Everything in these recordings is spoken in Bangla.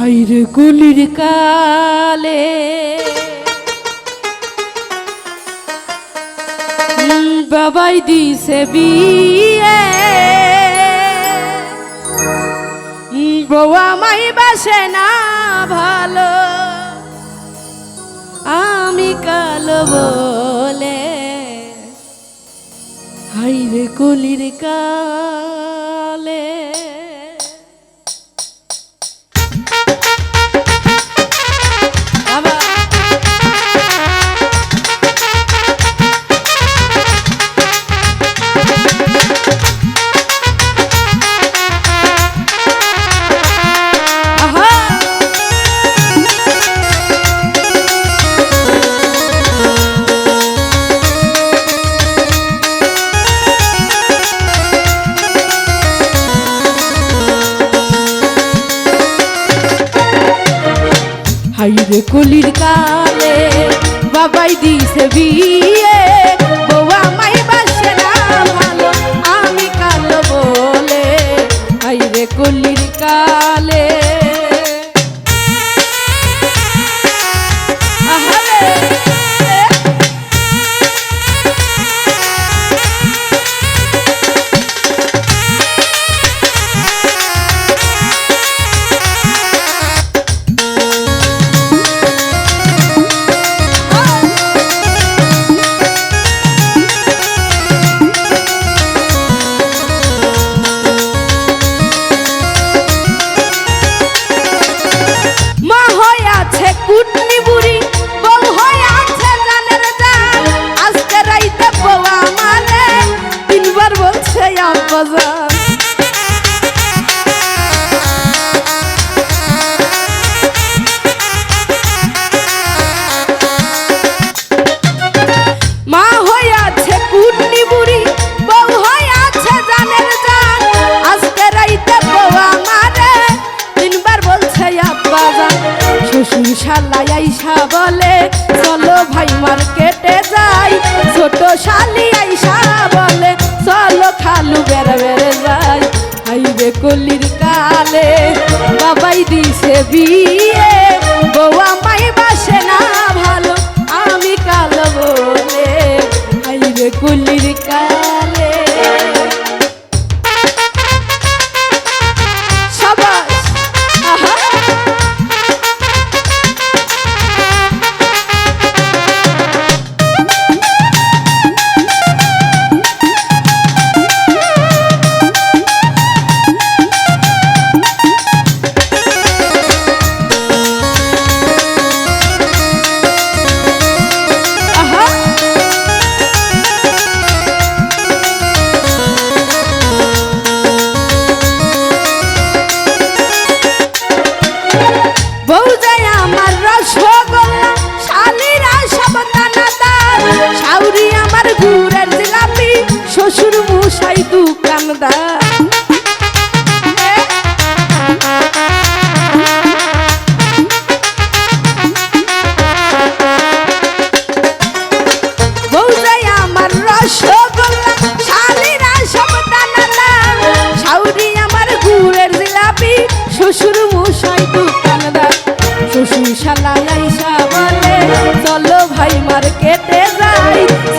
হাইরে গুলির কালে। বাবাই দিছে বিয়ে। বউ আমায় বাসে না ভালো। আমি কালো বলে। হাইরে কলির কালে। হাইরে কলির কালে বাবাই দিছে বিয়ে। বৌয়া মাই শ্বশুর শালা আইসা বলে, চলো ভাই মার্কেটে যাই। ছোট শালি আইসা বলে, চলো খালু বেড়ে বেড়ে যাই। হাইবে কলির কালে, বাবাই দিছে বিয়ে।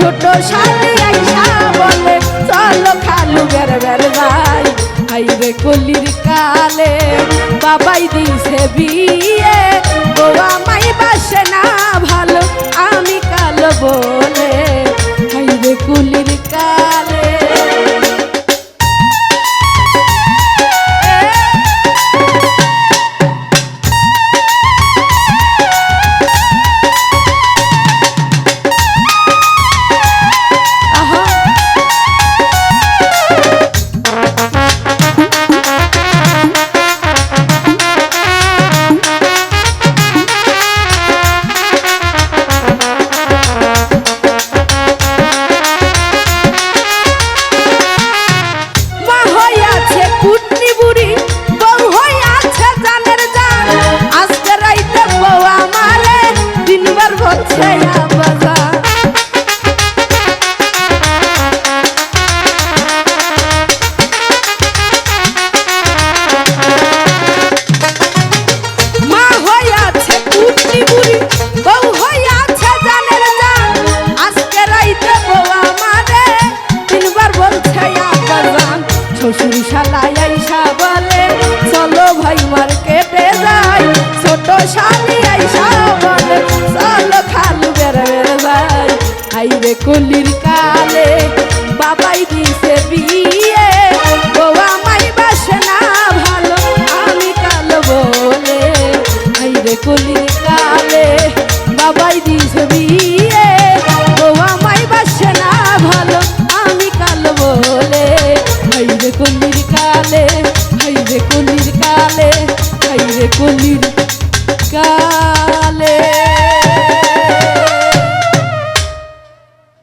ছোট সাথে আইসা বলে, চলো খালু বের বের ভাই। আইরে কলির কালে বাবাই দিছে বিয়ে। আইরে কলির কালে বাবাই দিছে বিয়ে। বৌমা মাই বাসে না ভালো, আমি কালো বলে আইরে কলির কালে বাবাই দিছে বিয়ে। বৌমা মাই বাসে না ভালো, আমি কালো বলে হাইরে কলির কালে হাইরে কলির কালে হাইরে কলির